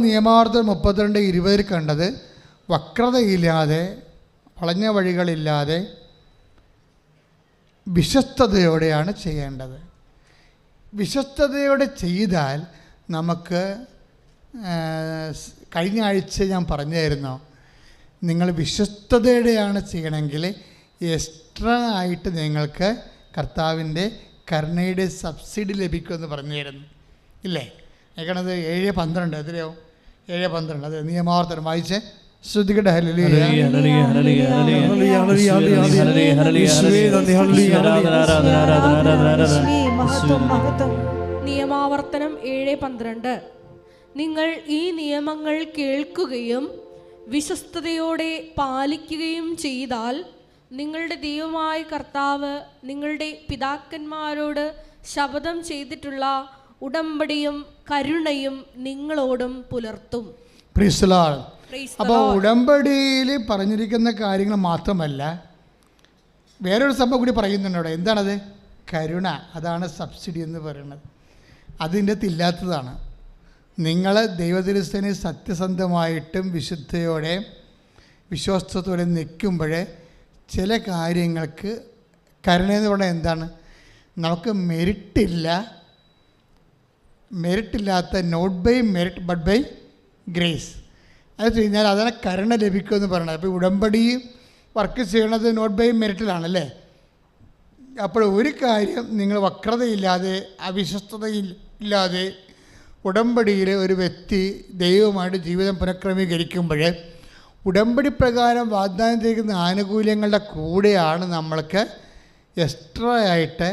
നിയമാർത്ഥം മുപ്പത്തിരണ്ട് ഇരുപതിൽ കണ്ടത് വക്രതയില്ലാതെ വളഞ്ഞ വഴികളില്ലാതെ വിശ്വസ്തയോടെയാണ് ചെയ്യേണ്ടത്. വിശ്വസ്തയോടെ ചെയ്താൽ നമുക്ക് കഴിഞ്ഞ ആഴ്ച ഞാൻ പറഞ്ഞായിരുന്നു നിങ്ങൾ വിശ്വസ്തയോടെയാണ് ചെയ്യണമെങ്കിൽ എക്സ്ട്രാ ആയിട്ട് നിങ്ങൾക്ക് കർത്താവിന്റെ കരുണയുടെ സബ്സിഡി ലഭിക്കുമെന്ന് പറഞ്ഞായിരുന്നു. ഇല്ലേ? ഏക്കണത് ഏഴ് പന്ത്രണ്ട് എത്രയോ ഏഴ് പന്ത്രണ്ട് അത് നിയമാവർത്തനം വായിച്ച് ശ്രദ്ധിക്കട്ടെ hallelujah hallelujah, hallelujah, hallelujah, hallelujah, hallelujah, hallelujah, hallelujah, ഈശ്വരേ, ആരാധന, ആരാധന, ആരാധന, ആരാധന, ആരാധന. മഹത്വം മഹത്വം നിയമാവർത്തനം ഏഴ് പന്ത്രണ്ട് നിങ്ങൾ ഈ നിയമങ്ങൾ കേൾക്കുകയും വിശ്വസ്തയോടെ പാലിക്കുകയും ചെയ്താൽ നിങ്ങളുടെ ദൈവമായ കർത്താവ് നിങ്ങളുടെ പിതാക്കന്മാരോട് ശപഥം ചെയ്തിട്ടുള്ള ഉടമ്പടിയും കരുണയും നിങ്ങളോടും പുലർത്തും. അപ്പോൾ ഉടമ്പടിയിൽ പറഞ്ഞിരിക്കുന്ന കാര്യങ്ങൾ മാത്രമല്ല വേറൊരു സംഭവം കൂടി പറയുന്നുണ്ട് അവിടെ. എന്താണത്? കരുണ. അതാണ് സബ്സിഡി എന്ന് പറയുന്നത്. അതിന്റെ അകത്ത് ഇല്ലാത്തതാണ്. നിങ്ങൾ ദൈവതിരുസ്ഥന് സത്യസന്ധമായിട്ടും വിശുദ്ധയോടെ വിശ്വാസത്തോടെ നിൽക്കുമ്പോൾ ചില കാര്യങ്ങൾക്ക് കരുണയെന്ന് എന്ന് പറഞ്ഞാൽ എന്താണ്? നമുക്ക് മെരിട്ടില്ല മെറിറ്റില്ലാത്ത not by merit but by grace അത് കഴിഞ്ഞാൽ അതാണ് കരുണ ലഭിക്കുമെന്ന് പറയുന്നത്. അപ്പോൾ ഉടമ്പടി വർക്ക് ചെയ്യണത് നോട്ട് ബൈ മെറിറ്റിലാണല്ലേ അപ്പോൾ ഒരു കാര്യം നിങ്ങൾ വക്രതയില്ലാതെ അവിശ്വസ്തതയില്ലാതെ ഉടമ്പടിയിൽ ഒരു വ്യക്തി ദൈവമായിട്ട് ജീവിതം പുനഃക്രമീകരിക്കുമ്പോൾ ഉടമ്പടി പ്രകാരം വാഗ്ദാനം ചെയ്യുന്ന ആനുകൂല്യങ്ങളുടെ കൂടെയാണ് നമ്മൾക്ക് എക്സ്ട്രാ ആയിട്ട്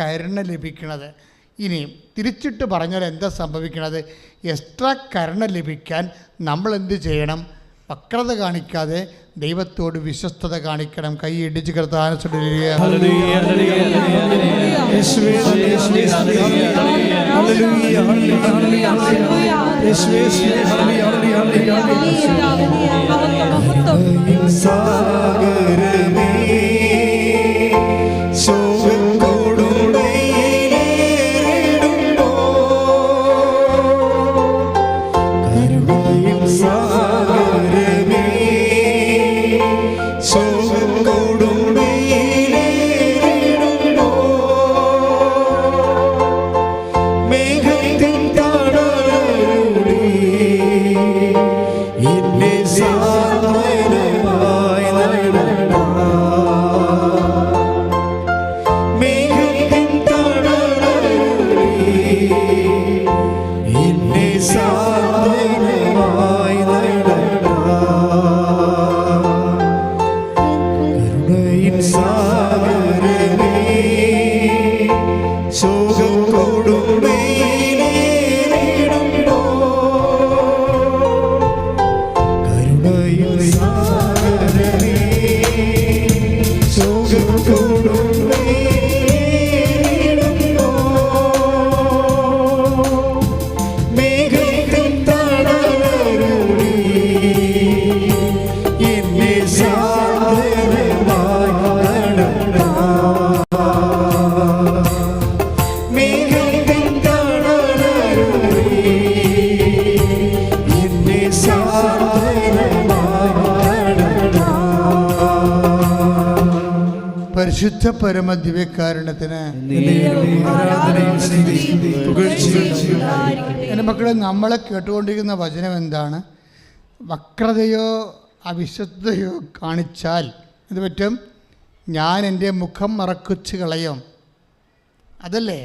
കരുണ ലഭിക്കുന്നത്. ഇനി തിരിച്ചിട്ട് പറഞ്ഞാൽ എന്താ സംഭവിക്കുന്നത് എക്സ്ട്രാ കരുണ ലഭിക്കാൻ നമ്മൾ എന്ത് ചെയ്യണം വക്രത കാണിക്കാതെ ദൈവത്തോട് വിശ്വസ്തത കാണിക്കണം കൈ ഇടിച്ച് കർത്താനോട് പരിശുദ്ധ പരമ ദിവ്യകാരണത്തിന് എന്റെ മക്കളെ നമ്മളെ കേട്ടുകൊണ്ടിരിക്കുന്ന വചനം എന്താണ്? വക്രതയോ അവിശുദ്ധയോ കാണിച്ചാൽ എന്ത് പറ്റും? ഞാൻ എന്റെ മുഖം മറക്കുച്ച് കളയും. അതല്ലേ?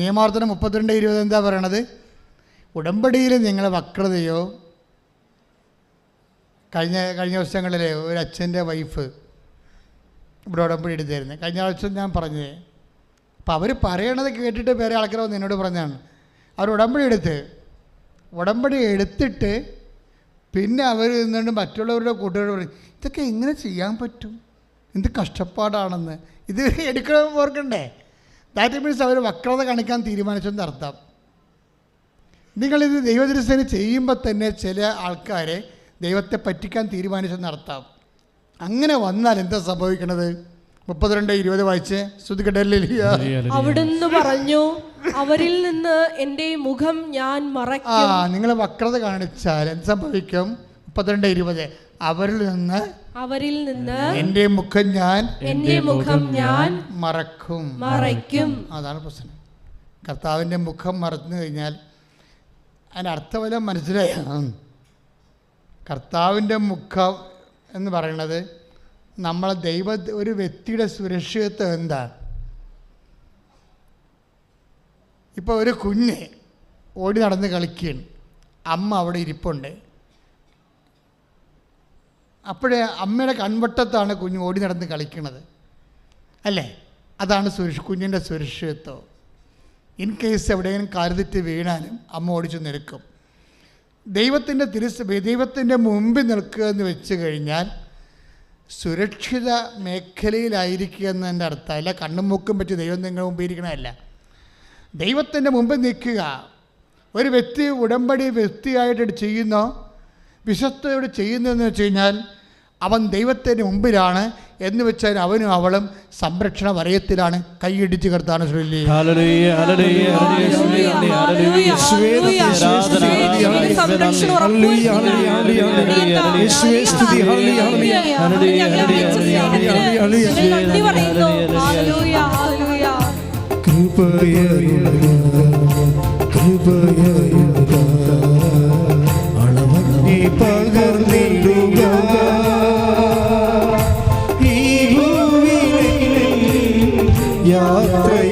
നിയമാർത്ഥനം മുപ്പത്തിരണ്ട് ഇരുപത് എന്താ പറയണത്? ഉടമ്പടിയിൽ നിങ്ങൾ വക്രതയോ കഴിഞ്ഞ കഴിഞ്ഞ ദിവസങ്ങളിൽ ഒരു അച്ഛന്റെ വൈഫ് ഇവിടെ ഉടമ്പടി എടുത്തായിരുന്നു. കഴിഞ്ഞ ആഴ്ച ഞാൻ പറഞ്ഞത് അപ്പം അവർ പറയണത് കേട്ടിട്ട് ആൾക്കാർ വന്ന് എന്നോട് പറഞ്ഞാണ് അവർ ഉടമ്പടി എടുത്ത് ഉടമ്പടി എടുത്തിട്ട് പിന്നെ അവർ നിന്നുകൊണ്ട് മറ്റുള്ളവരുടെ കൂട്ടുകാർ പറയും ഇതൊക്കെ എങ്ങനെ ചെയ്യാൻ പറ്റും? എന്ത് കഷ്ടപ്പാടാണെന്ന്. ഇത് എടുക്കണമെന്ന് ഓർക്കണ്ടേ? ദാറ്റ് മീൻസ് അവർ വക്രത കാണിക്കാൻ തീരുമാനിച്ചെന്ന് അർത്ഥം. നിങ്ങളിത് ദൈവദൃശ്യന് ചെയ്യുമ്പോൾ തന്നെ ചില ആൾക്കാരെ ദൈവത്തെ പറ്റിക്കാൻ തീരുമാനിച്ചെന്ന് അർത്ഥം. അങ്ങനെ വന്നാൽ എന്താ സംഭവിക്കണത്? മുപ്പത്തിരണ്ട് ഇരുപത് വായിച്ച് അവിടുന്ന് പറഞ്ഞു അവരിൽ നിന്ന് എന്റെ മുഖം ഞാൻ മറക്കും ആ നിങ്ങൾ വക്രത കാണിച്ചാൽ എന്ത് സംഭവിക്കും? മുപ്പത്തിരണ്ട് ഇരുപത്. അവരിൽ നിന്ന് അവരിൽ നിന്ന് എന്റെ മുഖം ഞാൻ എന്റെ മുഖം ഞാൻ മറക്കും. മറയ്ക്കും. അതാണ് പ്രശ്നം. കർത്താവിന്റെ മുഖം മറന്നു കഴിഞ്ഞാൽ അതിന്റെ അർത്ഥമെല്ലാം മനസ്സിലായ? കർത്താവിന്റെ മുഖം എന്ന് പറയുന്നത് നമ്മളെ ദൈവ ഒരു വ്യക്തിയുടെ സുരക്ഷിതത്വം എന്താണ്? ഇപ്പോൾ ഒരു കുഞ്ഞ് ഓടി നടന്ന് കളിക്കുകയാണ്. അമ്മ അവിടെ ഇരിപ്പുണ്ട്. അപ്പോഴേ അമ്മയുടെ കൺവട്ടത്താണ് കുഞ്ഞ് ഓടി നടന്ന് കളിക്കുന്നത് അല്ലേ? അതാണ് സുരക്ഷ കുഞ്ഞിന്റെ സുരക്ഷിതത്വം. ഇൻ കേസ് എവിടെയെങ്കിലും കരുതിട്ട് വീണാലും അമ്മ ഓടിച്ചു നിൽക്കും ദൈവത്തിന്റെ തിരുസ് ദൈവത്തിന്റെ മുമ്പിൽ നിൽക്കുക എന്ന് വെച്ച് കഴിഞ്ഞാൽ സുരക്ഷിത മേഖലയിലായിരിക്കുക എന്നതിന്റെ അർത്ഥമല്ല കണ്ണും മൂക്കും പറ്റി ദൈവം നിങ്ങളുടെ മുമ്പിൽ ഇരിക്കണമല്ല ദൈവത്തിന്റെ മുമ്പിൽ നിൽക്കുക. ഒരു വ്യക്തി ഉടമ്പടി വ്യക്തിയായിട്ട് ചെയ്യുന്നോ വിശ്വസ്തയോട് ചെയ്യുന്നതെന്ന് വെച്ച് കഴിഞ്ഞാൽ അവൻ ദൈവത്തിന്റെ മുമ്പിലാണ് എന്ന് വെച്ചാൽ അവനും അവളും സംരക്ഷണ വലയത്തിലാണ് കൈയിടിച്ച് കർത്താണ് ഹല്ലേലൂയ യാത്രയതിൽ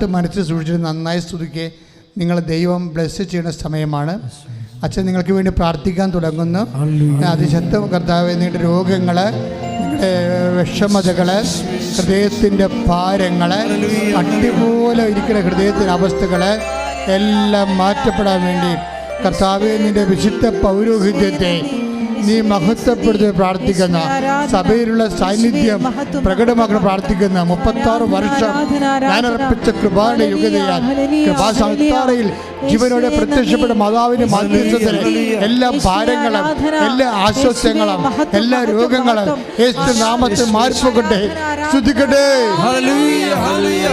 പാട്ട് മനസ്സിൽ സൂക്ഷിച്ചിട്ട് നന്നായി സ്തുതിക്കെ. നിങ്ങൾ ദൈവം ബ്ലെസ് ചെയ്യുന്ന സമയമാണ്. അച്ഛൻ നിങ്ങൾക്ക് വേണ്ടി പ്രാർത്ഥിക്കാൻ തുടങ്ങുന്നു. അതിശക്ത കർത്താവ് നിങ്ങളുടെ രോഗങ്ങൾ നിങ്ങളുടെ വിഷമതകൾ ഹൃദയത്തിന്റെ ഭാരങ്ങൾ അടിപോലെ ഇരിക്കുന്ന ഹൃദയത്തിന്റെ അവസ്ഥകൾ എല്ലാം മാറ്റപ്പെടാൻ വേണ്ടി കർത്താവ് നിന്റെ വിശുദ്ധ പൗരോഹിത്യത്തെ നീ മഹത്വപ്പെടുത്തി പ്രാർത്ഥിക്കുന്ന സഭയിലുള്ള സാന്നിധ്യം പ്രകടമാക്കണം പ്രാർത്ഥിക്കുന്ന മുപ്പത്താറ് വർഷം ഞാനർപ്പിച്ച അർപ്പിച്ച കൃപായുടെ യുഗതയാൽ കൃപാസാറയിൽ ജീവനോടെ പ്രത്യക്ഷപ്പെട്ട മാതാവിന്റെ മധ്യസ്ഥത്തിന് എല്ലാ ഭാരങ്ങളും എല്ലാ ആശ്വാസങ്ങളും എല്ലാ രോഗങ്ങളും യേശു നാമത്തെ മാറിപ്പോകട്ടെ. ശ്രുതിക്കട്ടെ Hallelujah, hallelujah,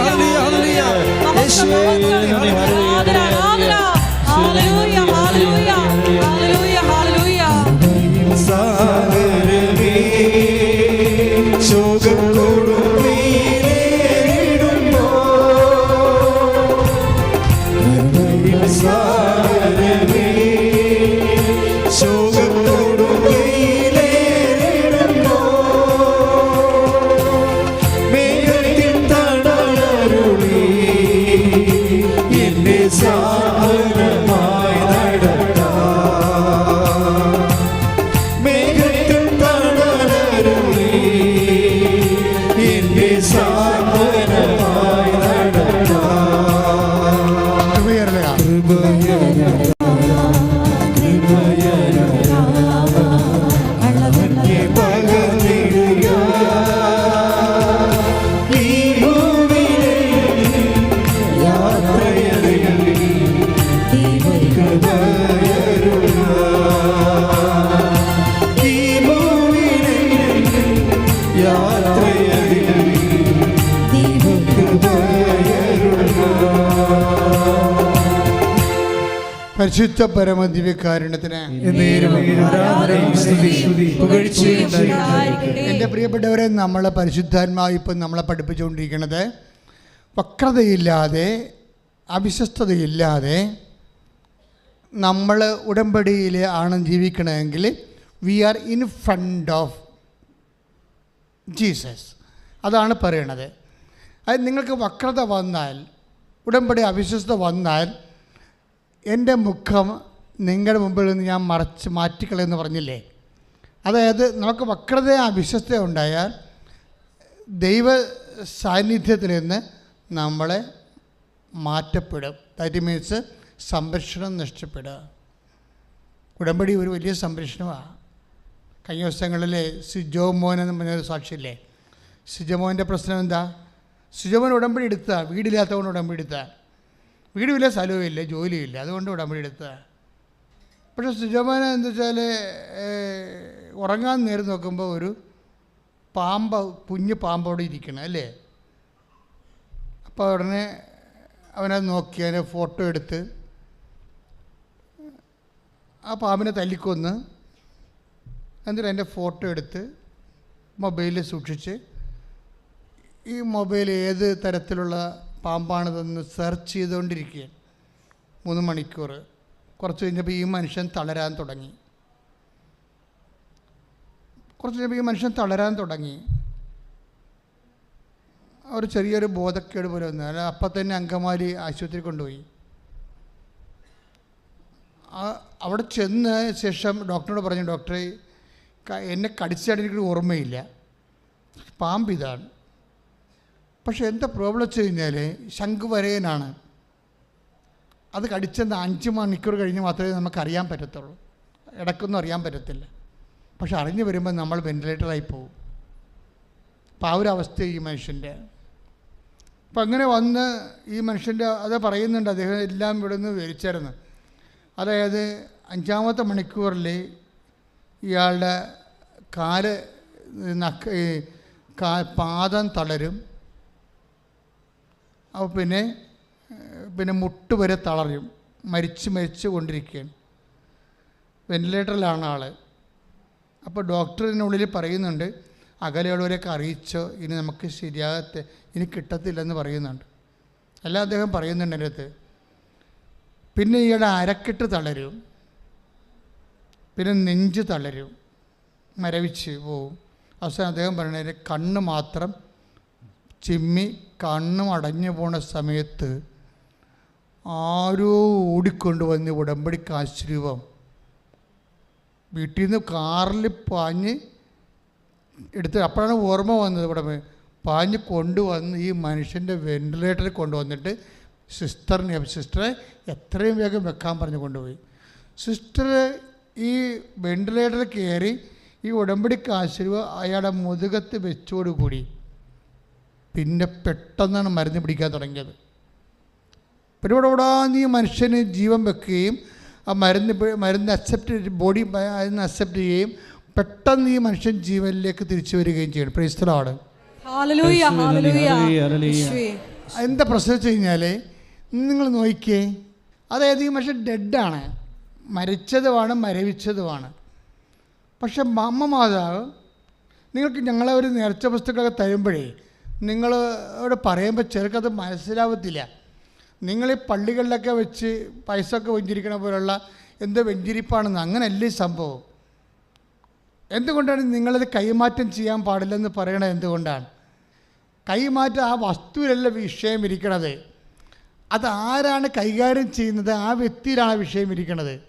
ഹല്ലേലൂയ. പരിശുദ്ധ പരമദിവ്യകാരുണ്യത്തിന്. എന്റെ പ്രിയപ്പെട്ടവരെ നമ്മളെ പരിശുദ്ധാത്മാവ് ഇപ്പം നമ്മളെ പഠിപ്പിച്ചുകൊണ്ടിരിക്കുന്നത് വക്രതയില്ലാതെ അവിശ്വസ്തതയില്ലാതെ നമ്മൾ ഉടമ്പടിയിൽ ആണ് ജീവിക്കണമെങ്കിൽ we are in front of Jesus അതാണ് പറയണത്. അത് നിങ്ങൾക്ക് വക്രത വന്നാൽ ഉടമ്പടി അവിശ്വസ്ത വന്നാൽ എന്റെ മുഖം നിങ്ങളുടെ മുമ്പിൽ നിന്ന് ഞാൻ മറച്ച് മാറ്റിക്കളയെന്ന് പറഞ്ഞില്ലേ? അതായത് നമുക്ക് വക്രത അവിശ്വസ്ത ഉണ്ടായാൽ ദൈവ സാന്നിധ്യത്തിൽ നിന്ന് നമ്മളെ മാറ്റപ്പെടും. ദാറ്റ് മീൻസ് സംരക്ഷണം നഷ്ടപ്പെടുക. ഉടമ്പടി ഒരു വലിയ സംരക്ഷണമാണ് കഴിഞ്ഞ ദിവസങ്ങളിൽ സിജോ മോൻ എന്ന് പറഞ്ഞൊരു സാക്ഷിയില്ലേ? സിജോമോന്റെ പ്രശ്നം എന്താ? സിജോമോൻ ഉടമ്പടി എടുത്താൽ വീടില്ലാത്തവൻ ഉടമ്പടി എടുത്ത വീടുമില്ല സ്ഥലവും ഇല്ല ജോലിയില്ല അതുകൊണ്ട് ഉടമ്പടി എടുത്തതാണ് പക്ഷേ സുജമാന എന്താ വെച്ചാൽ ഉറങ്ങാൻ നേരം നോക്കുമ്പോൾ ഒരു പാമ്പ് കുഞ്ഞ് പാമ്പോടെ ഇരിക്കണം അല്ലേ? അപ്പോൾ ഉടനെ അവനത് നോക്കി അതിനെ ഫോട്ടോ എടുത്ത് ആ പാമ്പിനെ തല്ലിക്കൊന്ന് എന്നിട്ട് അതിന്റെ ഫോട്ടോ എടുത്ത് മൊബൈലിൽ സൂക്ഷിച്ച് ഈ മൊബൈൽ ഏത് തരത്തിലുള്ള പാമ്പാണിതെന്ന് സെർച്ച് ചെയ്തുകൊണ്ടിരിക്കുകയാണ്. മൂന്ന് മണിക്കൂർ കുറച്ച് കഴിഞ്ഞപ്പോൾ ഈ മനുഷ്യൻ തളരാൻ തുടങ്ങി. കുറച്ച് കഴിഞ്ഞപ്പോൾ ഈ മനുഷ്യൻ തളരാൻ തുടങ്ങി. ഒരു ചെറിയൊരു ബോധക്കേട് പോലെ വന്നു. അല്ല അപ്പം തന്നെ അങ്കമാലി ആശുപത്രി കൊണ്ടുപോയി. അവിടെ ചെന്ന ശേഷം ഡോക്ടറോട് പറഞ്ഞു ഡോക്ടറെ എന്നെ കടിച്ചായിട്ട് ഓർമ്മയില്ല. പാമ്പ് ഇതാണ്. പക്ഷെ എന്താ പ്രോബ്ലം വെച്ച് കഴിഞ്ഞാൽ ശംഖുവരയനാണ്. അത് കടിച്ചെന്ന് അഞ്ച് മണിക്കൂർ കഴിഞ്ഞ് മാത്രമേ നമുക്കറിയാൻ പറ്റത്തുള്ളൂ. ഇടക്കൊന്നും അറിയാൻ പറ്റത്തില്ല. പക്ഷെ അറിഞ്ഞു വരുമ്പോൾ നമ്മൾ വെന്റിലേറ്ററായി പോകും അപ്പോൾ ആ ഒരു അവസ്ഥ ഈ മനുഷ്യന്റെ അപ്പം അങ്ങനെ വന്ന് ഈ മനുഷ്യന്റെ അത് പറയുന്നുണ്ട്. അദ്ദേഹം എല്ലാം ഇവിടെ നിന്ന് വിവരിച്ചായിരുന്നു. അതായത് അഞ്ചാമത്തെ മണിക്കൂറിൽ ഇയാളുടെ കാൽ നക്ക പാദം തളരും. അപ്പോൾ പിന്നെ പിന്നെ മുട്ട് വരെ തളരും. മരിച്ച് മരിച്ച് കൊണ്ടിരിക്കുകയാണ്. വെന്റിലേറ്ററിലാണ് ആൾ അപ്പോൾ ഡോക്ടറിനുള്ളിൽ പറയുന്നുണ്ട് അകലെയുള്ളവരെയൊക്കെ അറിയിച്ചോ ഇനി നമുക്ക് ശരിയാകത്തെ ഇനി കിട്ടത്തില്ലെന്ന് പറയുന്നുണ്ട്. അല്ല അദ്ദേഹം പറയുന്നുണ്ട് എന്റെ അടുത്ത്. പിന്നെ ഇയാളുടെ അരക്കെട്ട് തളരും. പിന്നെ നെഞ്ച് തളരും. മരവിച്ച് പോവും. അവസാനം അദ്ദേഹം പറയുന്നത് കണ്ണ് മാത്രം ചിമ്മി കണ്ണും അടഞ്ഞു പോണ സമയത്ത് ആരോ ഓടിക്കൊണ്ടുവന്ന് ഉടമ്പടിക്ക് ആശ്രൂപം വീട്ടിൽ നിന്ന് കാറിൽ പാഞ്ഞ് എടുത്ത് അപ്പോഴാണ് ഓർമ്മ വന്നത് ഇവിടെ പാഞ്ഞ് കൊണ്ടുവന്ന് ഈ മനുഷ്യന്റെ വെന്റിലേറ്ററിൽ കൊണ്ടുവന്നിട്ട് സിസ്റ്ററിനെ സിസ്റ്ററെ എത്രയും വേഗം വെക്കാൻ പറഞ്ഞ് കൊണ്ടുപോയി. സിസ്റ്റർ ഈ വെന്റിലേറ്ററിൽ കയറി ഈ ഉടമ്പടിക്ക് ആശീർവ അയാളുടെ മുതുകത്ത് വെച്ചോടുകൂടി. പിന്നെ പെട്ടെന്നാണ് മരുന്ന് പിടിക്കാൻ തുടങ്ങിയത്. പിന്നെ ഇവിടെ ഈ മനുഷ്യന് ജീവൻ വെക്കുകയും ആ മരുന്ന് മരുന്ന് അക്സെപ്റ്റ് ബോഡി അതിന് അക്സെപ്റ്റ് ചെയ്യുകയും പെട്ടെന്ന് ഈ മനുഷ്യൻ ജീവനിലേക്ക് തിരിച്ചു വരികയും ചെയ്യണം പ്രൈസ്തലാണ് ഹല്ലേലൂയ ഹല്ലേലൂയ ഹല്ലേലൂയ, ഹല്ലേലൂയ. എന്താ പ്രശ്നം വെച്ച് കഴിഞ്ഞാൽ നിങ്ങൾ നോക്കിയേ അതായത് ഈ മനുഷ്യൻ ഡെഡാണ് മരിച്ചതുമാണ് മരവിച്ചതുമാണ്. പക്ഷെ അമ്മ മാതാവ് നിങ്ങൾക്ക് ഞങ്ങളെ ഒരു നേർച്ച വസ്തുക്കളൊക്കെ തരുമ്പോഴേ നിങ്ങളോട് പറയുമ്പോൾ ചെറുക്കത് മനസ്സിലാവത്തില്ല. നിങ്ങൾ ഈ പള്ളികളിലൊക്കെ വെച്ച് പൈസ ഒക്കെ വെഞ്ചിരിക്കണ പോലുള്ള എന്ത് വെഞ്ചിരിപ്പാണെന്ന് അങ്ങനെയല്ലേ സംഭവം? എന്തുകൊണ്ടാണ് നിങ്ങളത് കൈമാറ്റം ചെയ്യാൻ പാടില്ലെന്ന് പറയണത് എന്തുകൊണ്ടാണ്? കൈമാറ്റം ആ വസ്തുവിലല്ല വിഷയം ഇരിക്കണത്. അത് ആരാണ് കൈകാര്യം ചെയ്യുന്നത്? ആ വ്യക്തിയിലാണ് വിഷയം ഇരിക്കണത്.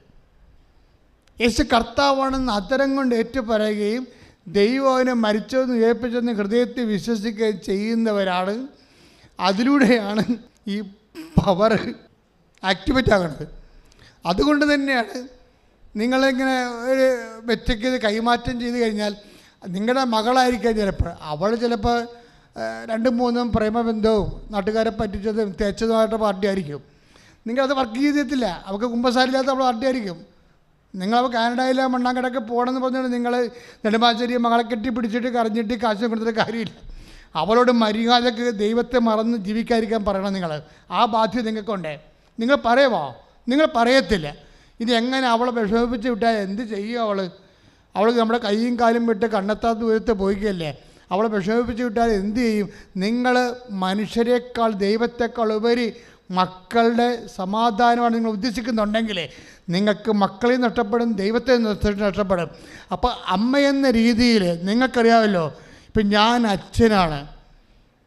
യേശു കർത്താവാണെന്ന് അതരം കൊണ്ട് ഏറ്റുപറയുകയും ദൈവം അവനെ മരിച്ചതെന്ന് ഏൽപ്പിച്ചെന്ന് ഹൃദയത്തിൽ വിശ്വസിക്കുകയും ചെയ്യുന്നവരാണ്. അതിലൂടെയാണ് ഈ പവർ ആക്ടിവേറ്റ് ആകുന്നത്. അതുകൊണ്ട് തന്നെയാണ് നിങ്ങളിങ്ങനെ ഒരു വ്യക്തിക്ക് ഇത് കൈമാറ്റം ചെയ്ത് കഴിഞ്ഞാൽ നിങ്ങളുടെ മകളായിരിക്കാം ചിലപ്പോൾ. അവൾ ചിലപ്പോൾ രണ്ടും മൂന്നും പ്രേമബന്ധവും നാട്ടുകാരെ പറ്റിച്ചതും തേച്ചതുമായിട്ട് പാർട്ടിയായിരിക്കും. നിങ്ങളത് വർക്ക് ചെയ്തിട്ടില്ല. അവൾക്ക് കുമ്പസാരില്ലാത്ത അവൾ പാർട്ടിയായിരിക്കും. നിങ്ങൾ കാനഡയിലെ മണ്ണാങ്കടക്ക് പോകണമെന്ന് പറഞ്ഞാൽ നിങ്ങൾ നെടുമ്പാശ്ശേരി മകളെ കെട്ടി പിടിച്ചിട്ട് കരഞ്ഞിട്ട് കാശ് കൊടുത്തിട്ട് കാര്യമില്ല. അവളോട് മര്യാദയ്ക്ക് ദൈവത്തെ മറന്ന് ജീവിക്കാതിരിക്കാൻ പറയണം നിങ്ങൾ ആ ബാധ്യത നിങ്ങൾക്കുണ്ട്. നിങ്ങൾ പറയുമോ നിങ്ങൾ പറയത്തില്ല. ഇത് എങ്ങനെ അവളെ വിഷമിപ്പിച്ച് വിട്ടാൽ എന്ത് ചെയ്യും അവൾ അവൾ നമ്മുടെ കൈയും കാലും വിട്ട് കണ്ണെത്താത്ത ദൂരത്ത് പോയിക്കല്ലേ? അവളെ വിഷമിപ്പിച്ച് വിട്ടാൽ എന്ത് ചെയ്യും? നിങ്ങൾ മനുഷ്യരെക്കാൾ ദൈവത്തെക്കാൾ ഉപരി മക്കളുടെ സമാധാനമാണ് നിങ്ങൾ ഉദ്ദേശിക്കുന്നുണ്ടെങ്കിൽ നിങ്ങൾക്ക് മക്കളെ നഷ്ടപ്പെടും ദൈവത്തെ നഷ്ട- നഷ്ടപ്പെടും. അപ്പോൾ അമ്മയെന്ന രീതിയിൽ നിങ്ങൾക്കറിയാമല്ലോ ഇപ്പം ഞാൻ അച്ഛനാണ്.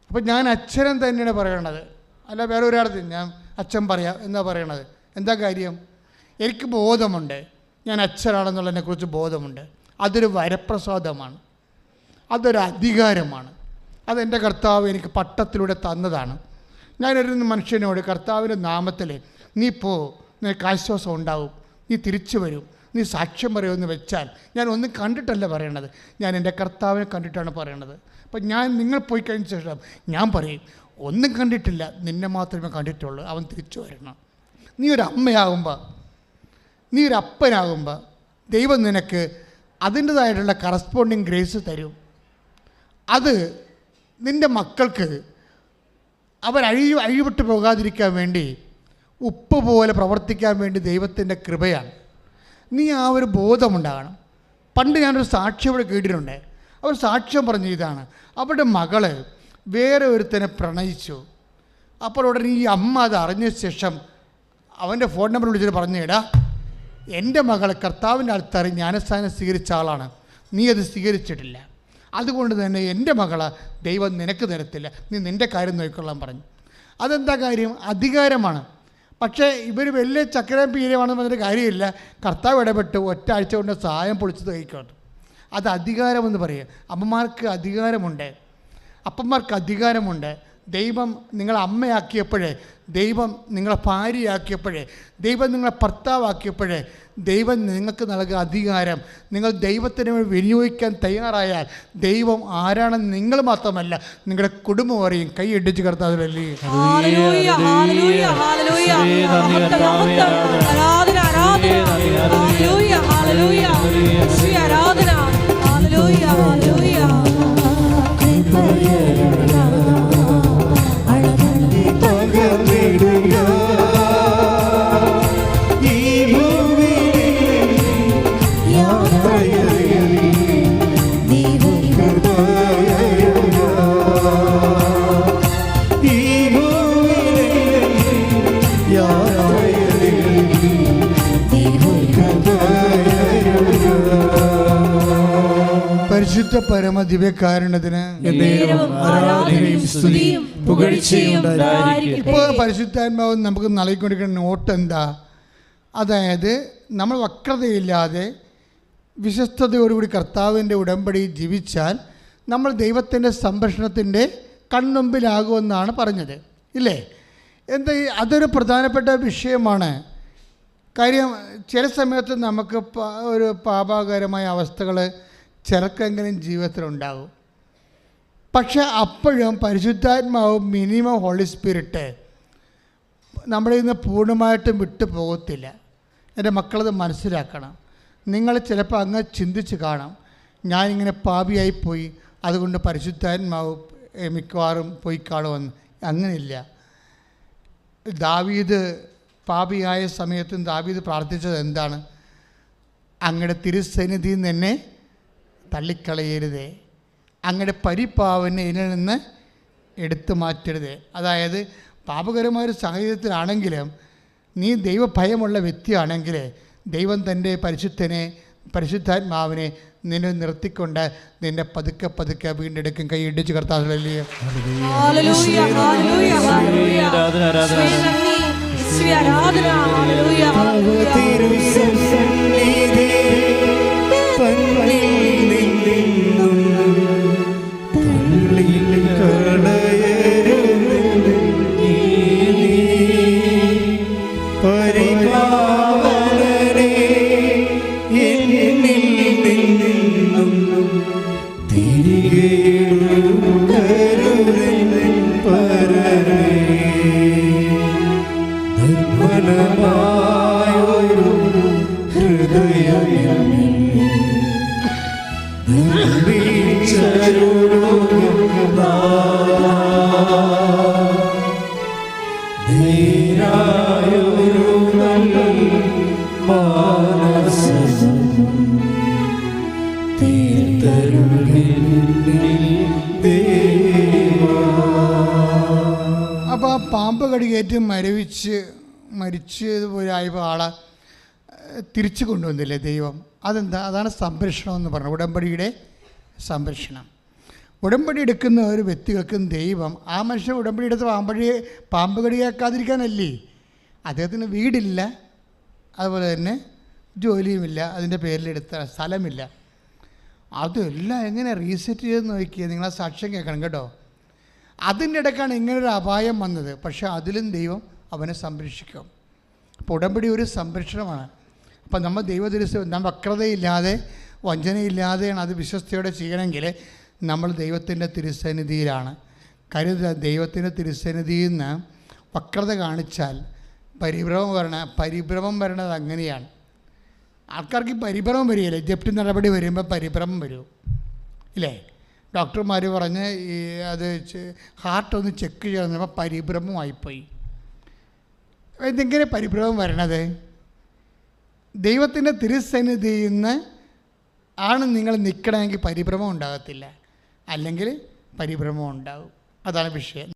അപ്പം ഞാൻ അച്ഛനും തന്നെയാണ് പറയണത് അല്ല വേറെ ഒരാളത്ത് ഞാൻ അച്ഛൻ പറയാം എന്നാ പറയണത്? എന്താ കാര്യം? എനിക്ക് ബോധമുണ്ട്. ഞാൻ അച്ഛനാണെന്നുള്ളതിനെക്കുറിച്ച് ബോധമുണ്ട്. അതൊരു വരപ്രസാദമാണ്. അതൊരു അധികാരമാണ്. അതെന്റെ കർത്താവ് എനിക്ക് പട്ടത്തിലൂടെ തന്നതാണ്. ഞാനൊരു മനുഷ്യനോട് കർത്താവിന്റെ നാമത്തിൽ നീ പോ നിനക്ക് ആശ്വാസം ഉണ്ടാവും. നീ തിരിച്ചു വരും. നീ സാക്ഷ്യം പറയുമെന്ന് വെച്ചാൽ ഞാൻ ഒന്നും കണ്ടിട്ടല്ല പറയണത്. ഞാൻ എന്റെ കർത്താവിനെ കണ്ടിട്ടാണ് പറയണത്. അപ്പം ഞാൻ നിങ്ങൾ പോയി കഴിഞ്ഞ ശേഷം ഞാൻ പറയും ഒന്നും കണ്ടിട്ടില്ല. നിന്നെ മാത്രമേ കണ്ടിട്ടുള്ളൂ. അവൻ തിരിച്ചു വരണം. നീ ഒരു അമ്മയാകുമ്പോൾ നീ ഒരു അപ്പനാകുമ്പോൾ ദൈവം നിനക്ക് അതിന്റെതായിട്ടുള്ള കറസ്പോണ്ടിങ് ഗ്രേസ് തരും. അത് നിന്റെ മക്കൾക്ക് അവരഴി അഴിവിട്ട് പോകാതിരിക്കാൻ വേണ്ടി ഉപ്പ് പോലെ പ്രവർത്തിക്കാൻ വേണ്ടി ദൈവത്തിന്റെ കൃപയാണ്. നീ ആ ഒരു ബോധമുണ്ടാകണം. പണ്ട് ഞാനൊരു സാക്ഷ്യം ഇവിടെ കേട്ടിട്ടുണ്ട്. അവർ സാക്ഷ്യം പറഞ്ഞ ഇതാണ്. അവരുടെ മകൾ വേറെ ഒരുത്തനെ പ്രണയിച്ചു. അപ്പോൾ ഉടനെ ഈ അമ്മ അത് അറിഞ്ഞ ശേഷം അവന്റെ ഫോൺ നമ്പർ വിളിച്ചിട്ട് പറഞ്ഞു എടാ എന്റെ മകളെ കർത്താവിന്റെ അടുത്തറി ജ്ഞാനസ്ഥാനം സ്വീകരിച്ച ആളാണ്. നീ അത് സ്വീകരിച്ചിട്ടില്ല. അതുകൊണ്ട് തന്നെ എന്റെ മകളെ ദൈവം നിനക്ക് തരത്തില്ല. നീ നിന്റെ കാര്യം നോക്കിക്കൊള്ളാൻ പറഞ്ഞു. അതെന്താ കാര്യം? അധികാരമാണ്. പക്ഷേ ഇവർ വലിയ ചക്രം പീരമാണെന്ന് പറഞ്ഞിട്ട് കാര്യമില്ല. കർത്താവ് ഇടപെട്ട് ഒറ്റാഴ്ച കൊണ്ട് സഹായം പൊളിച്ചത് കഴിക്കോട്ടെ അത് അധികാരമെന്ന് പറയുക അമ്മമാർക്ക് അധികാരമുണ്ട്. അപ്പന്മാർക്ക് അധികാരമുണ്ട്. ദൈവം നിങ്ങളെ അമ്മയാക്കിയപ്പോഴേ ദൈവം നിങ്ങളെ ഭാര്യയാക്കിയപ്പോഴേ ദൈവം നിങ്ങളെ ഭർത്താവാക്കിയപ്പോഴേ ദൈവം നിങ്ങൾക്ക് നൽകുക അധികാരം നിങ്ങൾ ദൈവത്തിന് വേണ്ടി വിനിയോഗിക്കാൻ തയ്യാറായാൽ ദൈവം ആരാണെന്ന് നിങ്ങൾ മാത്രമല്ല നിങ്ങളുടെ കുടുംബം അറിയും. കൈ ഇടിച്ച് കർത്താവിലല്ലേ ഹല്ലേലൂയ. ഹല്ലേലൂയ ഹല്ലേലൂയ മഹത്വം മഹത്വം. ആരാധന ആരാധന. ദിവ്യകാരണത്തിന് ഇപ്പോൾ പരിശുദ്ധാത്മാവ് നമുക്ക് നൽകിക്കൊണ്ടിരിക്കുന്ന നോട്ട് എന്താ അതായത് നമ്മൾ വക്രതയില്ലാതെ വിശ്വസ്തയോടുകൂടി കർത്താവിന്റെ ഉടമ്പടി ജീവിച്ചാൽ നമ്മൾ ദൈവത്തിന്റെ സംരക്ഷണത്തിന്റെ കൺമുമ്പിലാകുമെന്നാണ് പറഞ്ഞത്. ഇല്ലേ? എന്താ ഈ- അതൊരു പ്രധാനപ്പെട്ട വിഷയമാണ്. കാര്യം ചില സമയത്ത് നമുക്ക് ഒരു പാപാകരമായ അവസ്ഥകൾ ചിലക്കെങ്കിലും ജീവിതത്തിലുണ്ടാകും പക്ഷെ അപ്പോഴും പരിശുദ്ധാത്മാവ് മിനിമം ഹോളി സ്പിരിറ്റ് നമ്മുടെ ഇന്ന് പൂർണമായിട്ടും വിട്ടു പോകത്തില്ല. എന്റെ മക്കളത് മനസ്സിലാക്കണം. നിങ്ങൾ ചിലപ്പോൾ അങ്ങ് ചിന്തിച്ച് കാണാം. ഞാനിങ്ങനെ പാപിയായിപ്പോയി. അതുകൊണ്ട് പരിശുദ്ധാത്മാവ് മിക്കവാറും പോയി കാണുമെന്ന്. അങ്ങനെയില്ല. ദാവീദ് പാപിയായ സമയത്തും ദാവീദ് പ്രാർത്ഥിച്ചത് എന്താണ്? അങ്ങയുടെ തിരുസന്നിധിയിൽ നിന്ന് എന്നെ തള്ളിക്കളയരുതേ. അങ്ങയുടെ പരിപ്പാവിനെ ഇതിൽ നിന്ന് എടുത്തു മാറ്റരുത്. അതായത് പാപകരമായ ഒരു സാഹചര്യത്തിലാണെങ്കിലും നീ ദൈവഭയമുള്ള വ്യക്തിയാണെങ്കിൽ ദൈവം തന്റെ പരിശുദ്ധനെ പരിശുദ്ധാത്മാവിനെ നിന്നെ നിർത്തിക്കൊണ്ട് നിന്നെ പതുക്കെ പതുക്കെ വീണ്ടെടുക്കും. കൈ ഇടിച്ച് കർത്താവില്ലേ ഹല്ലേലൂയ. ഹല്ലേലൂയ ഹല്ലേലൂയ ആരാധന ആരാധന. അപ്പോൾ ആ പാമ്പ് കടികേറ്റ് മരവിച്ച് മരിച്ച് പോയപ്പോൾ ആളെ തിരിച്ചു കൊണ്ടുവന്നില്ലേ ദൈവം? അതെന്താ? അതാണ് സംരക്ഷണം എന്ന് പറഞ്ഞത്. ഉടമ്പടിയുടെ സംരക്ഷണം. ഉടമ്പടി എടുക്കുന്ന ഒരു വ്യക്തികൾക്കും ദൈവം ആ മനുഷ്യൻ ഉടമ്പടി എടുത്ത് പാമ്പടി പാമ്പ് കടിയാക്കാതിരിക്കാനല്ലേ? അദ്ദേഹത്തിന് വീടില്ല. അതുപോലെ തന്നെ ജോലിയുമില്ല. അതിന്റെ പേരിലെടുത്ത സ്ഥലമില്ല. അതെല്ലാം എങ്ങനെ റീസെറ്റ് ചെയ്ത് നോക്കിയാൽ നിങ്ങളെ സാക്ഷ്യം കേൾക്കണം കേട്ടോ. അതിന്റെ ഇടയ്ക്കാണ് ഇങ്ങനൊരു അപായം വന്നത്. പക്ഷേ അതിലും ദൈവം അവനെ സംരക്ഷിക്കും. അപ്പോൾ ഉടമ്പടി ഒരു സംരക്ഷണമാണ്. അപ്പം നമ്മൾ ദൈവദിവസം നാം വക്രതയില്ലാതെ വഞ്ചനയില്ലാതെയാണ് അത് വിശ്വസ്തയോടെ ചെയ്യണമെങ്കിൽ നമ്മൾ ദൈവത്തിന്റെ തിരുസന്നിധിയിലാണ്. കരുത ദൈവത്തിന്റെ തിരുസന്നിധിയിൽ നിന്ന് വക്രത കാണിച്ചാൽ പരിഭ്രമം വരണ പരിഭ്രമം വരണത് അങ്ങനെയാണ്. ആൾക്കാർക്ക് പരിഭ്രമം വരികയില്ലേ? ജപ്തി നടപടി വരുമ്പോൾ പരിഭ്രമം വരും. ഇല്ലേ? ഡോക്ടർമാർ പറഞ്ഞ് ഈ അത് ഹാർട്ട് ഒന്ന് ചെക്ക് ചെയ്യുന്നപ്പോൾ പരിഭ്രമമായിപ്പോയി. എന്തെങ്കിലും പരിഭ്രമം വരണത്? ദൈവത്തിന്റെ തിരുസന്നിധിയിൽ നിന്ന് ആണ് നിങ്ങൾ നിൽക്കണമെങ്കിൽ പരിഭ്രമം ഉണ്ടാകത്തില്ല. അല്ലെങ്കിൽ പരിഭ്രമം ഉണ്ടാകും അതാണ് വിഷയം.